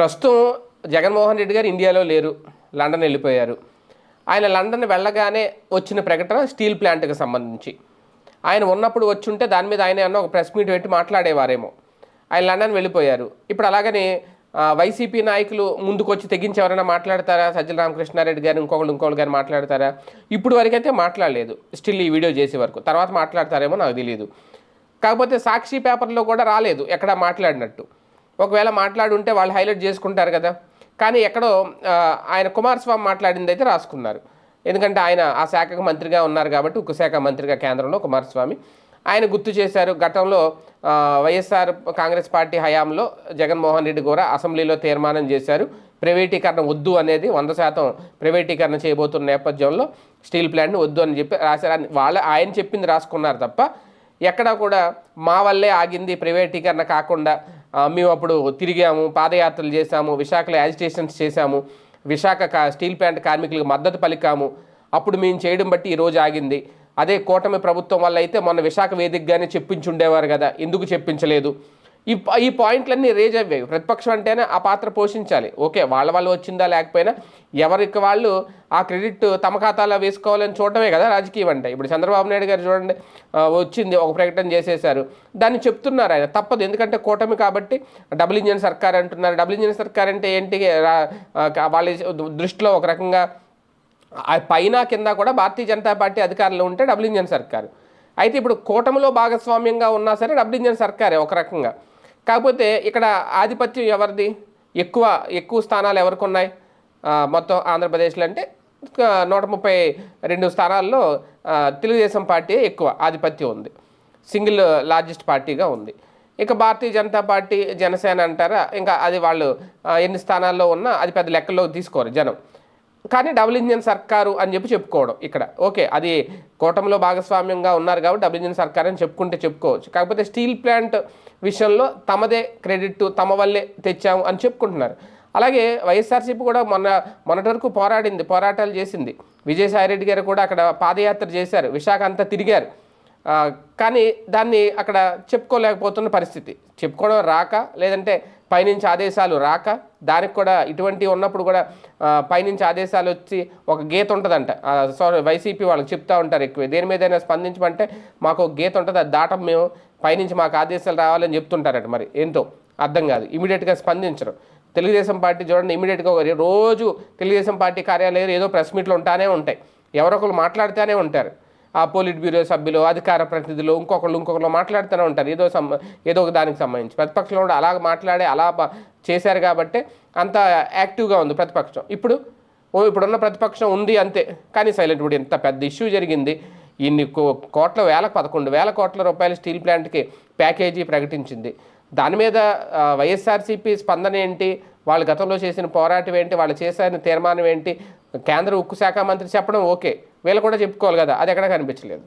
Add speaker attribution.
Speaker 1: ప్రస్తుతం జగన్మోహన్ రెడ్డి గారు ఇండియాలో లేరు లండన్ వెళ్ళిపోయారు. ఆయన లండన్ వెళ్ళగానే వచ్చిన ప్రకటన స్టీల్ ప్లాంట్కి సంబంధించి. ఆయన ఉన్నప్పుడు వచ్చి ఉంటే దాని మీద ఆయన ఏమన్నా ఒక ప్రెస్ మీట్ పెట్టి మాట్లాడేవారేమో. ఆయన లండన్ వెళ్ళిపోయారు. ఇప్పుడు అలాగని వైసీపీ నాయకులు ముందుకొచ్చి తెగించి ఎవరైనా మాట్లాడతారా? సజ్జల రామకృష్ణారెడ్డి గారు ఇంకొకళ్ళు ఇంకొకళ్ళు గారు మాట్లాడతారా? ఇప్పుడు వరకైతే మాట్లాడలేదు. స్టిల్ ఈ వీడియో చేసే వరకు. తర్వాత మాట్లాడతారేమో నాకు తెలియదు కాకపోతే సాక్షి పేపర్లో కూడా రాలేదు ఎక్కడ మాట్లాడినట్టు. ఒకవేళ మాట్లాడుంటే వాళ్ళు హైలైట్ చేసుకుంటారు కదా. కానీ ఎక్కడో ఆయన కుమారస్వామి మాట్లాడింది అయితే రాసుకున్నారు. ఎందుకంటే ఆయన ఆ శాఖకు మంత్రిగా ఉన్నారు కాబట్టి ఉక్కు శాఖ మంత్రిగా కేంద్రంలో కుమారస్వామి. ఆయన గుర్తు చేశారు గతంలో వైఎస్ఆర్ కాంగ్రెస్ పార్టీ హయాంలో జగన్మోహన్ రెడ్డి కూడా అసెంబ్లీలో తీర్మానం చేశారు. ప్రైవేటీకరణ వద్దు అనేది వంద శాతం ప్రైవేటీకరణ చేయబోతున్న నేపథ్యంలో స్టీల్ ప్లాంట్ని వద్దు అని చెప్పి రాశారు. వాళ్ళ ఆయన చెప్పింది రాసుకున్నారు తప్ప ఎక్కడా కూడా మా వల్లే ఆగింది ప్రైవేటీకరణ కాకుండా మేము అప్పుడు తిరిగాము పాదయాత్రలు చేశాము విశాఖలో యాజిటేషన్స్ చేశాము విశాఖ కా స్టీల్ ప్లాంట్ కార్మికులకు మద్దతు పలికాము. అప్పుడు మేము చేయడం బట్టి ఈరోజు ఆగింది. అదే కూటమి ప్రభుత్వం వల్ల అయితే మొన్న విశాఖ వేదికగానే చెప్పించి ఉండేవారు కదా ఎందుకు చెప్పించలేదు? ఈ ప- ఈ పాయింట్లన్నీ రేజ్ అయ్యాయి. ప్రతిపక్షం అంటేనే ఆ పాత్ర పోషించాలి. ఓకే వాళ్ళ వాళ్ళు వచ్చిందా లేకపోయినా ఎవరికి వాళ్ళు ఆ క్రెడిట్ తమ ఖాతాలో వేసుకోవాలని చూడటమే కదా రాజకీయం అంటే. ఇప్పుడు చంద్రబాబు నాయుడు గారు చూడండి వచ్చింది ఒక ప్రకటన చేసేశారు. దాన్ని చెప్తున్నారు ఆయన. తప్పదు. ఎందుకంటే కూటమి కాబట్టి డబుల్ ఇంజిన్ సర్కార్ అంటున్నారు. డబుల్ ఇంజిన్ సర్కార్ అంటే ఏంటి? రా- వాళ్ళ దృష్టిలో ఒక రకంగా పైన కింద కూడా భారతీయ జనతా పార్టీ అధికారంలో ఉంటే డబుల్ ఇంజన్ సర్కారు. అయితే ఇప్పుడు కూటమిలో భాగస్వామ్యంగా ఉన్నా సరే డబుల్ ఇంజన్ సర్కారే ఒక రకంగా. కాకపోతే ఇక్కడ ఆధిపత్యం ఎవరిది? ఎక్కువ ఎక్కువ స్థానాలు ఎవరికి ఉన్నాయి మొత్తం ఆంధ్రప్రదేశ్లో అంటే నూట ముప్పై రెండు స్థానాల్లో తెలుగుదేశం పార్టీ ఎక్కువ ఆధిపత్యం ఉంది. సింగిల్ లార్జెస్ట్ పార్టీగా ఉంది. ఇక భారతీయ జనతా పార్టీ జనసేన అంటారా? ఇంకా అది వాళ్ళు ఎన్ని స్థానాల్లో ఉన్నా అది పెద్ద లెక్కల్లో తీసుకోరు జనం. కానీ డబుల్ ఇంజిన్ సర్కారు అని చెప్పి చెప్పుకోవడం ఇక్కడ. ఓకే అది కూటమిలో భాగస్వామ్యంగా ఉన్నారు కాబట్టి డబుల్ ఇంజిన్ సర్కార్ అని చెప్పుకుంటే చెప్పుకోవచ్చు. కాకపోతే స్టీల్ ప్లాంట్ విషయంలో తమదే క్రెడిట్ తమ వల్లే తెచ్చాము అని చెప్పుకుంటున్నారు. అలాగే వైఎస్ఆర్సీపీ కూడా మొన్న మొన్నటి వరకు పోరాడింది పోరాటాలు చేసింది. విజయసాయిరెడ్డి గారు కూడా అక్కడ పాదయాత్ర చేశారు విశాఖ అంతా తిరిగారు. కానీ దాన్ని అక్కడ చెప్పుకోలేకపోతున్న పరిస్థితి. చెప్పుకోవడం రాక లేదంటే పైనుంచి ఆదేశాలు రాక దానికి కూడా ఇటువంటి ఉన్నప్పుడు కూడా పైనుంచి ఆదేశాలు వచ్చి ఒక గీత ఉంటుందంట. సారీ వైసీపీ వాళ్ళకి చెప్తా ఉంటారు ఎక్కువ. దేని మీదైనా స్పందించమంటే మాకు ఒక గీత ఉంటుంది అది దాటం మేము పైనుంచి మాకు ఆదేశాలు రావాలని చెప్తుంటారట మరి. ఏంటో అర్థం కాదు. ఇమీడియట్గా స్పందించరు. తెలుగుదేశం పార్టీ చూడండి ఇమీడియట్గా ఒక రోజు తెలుగుదేశం పార్టీ కార్యాలయాలు ఏదో ప్రెస్ మీట్లు ఉంటానే ఉంటాయి. ఎవరొకరు మాట్లాడుతూనే ఉంటారు. ఆ పోలిట్ బ్యూరో సభ్యులు అధికార ప్రతినిధులు ఇంకొకళ్ళు ఇంకొకళ్ళు మాట్లాడుతూనే ఉంటారు. ఏదో సం ఏదో ఒక దానికి సంబంధించి. ప్రతిపక్షంలో కూడా అలా మాట్లాడే అలా చేశారు కాబట్టి అంత యాక్టివ్గా ఉంది ప్రతిపక్షం. ఇప్పుడు ఓ ఇప్పుడున్న ప్రతిపక్షం ఉంది అంతే. కానీ సైలెంట్ ఇప్పుడు ఇంత పెద్ద ఇష్యూ జరిగింది. ఇన్ని కో- కోట్ల వేల పదకొండు వేల కోట్ల రూపాయల స్టీల్ ప్లాంట్కి ప్యాకేజీ ప్రకటించింది. దాని మీద వైఎస్ఆర్సీపీ స్పందన ఏంటి? వాళ్ళు గతంలో చేసిన పోరాటం ఏంటి? వాళ్ళు చేసిన తీర్మానం ఏంటి? కేంద్ర ఉక్కు శాఖ మంత్రి చెప్పడం ఓకే. వీళ్ళు కూడా చెప్పుకోవాలి కదా అది ఎక్కడ కనిపించలేదు.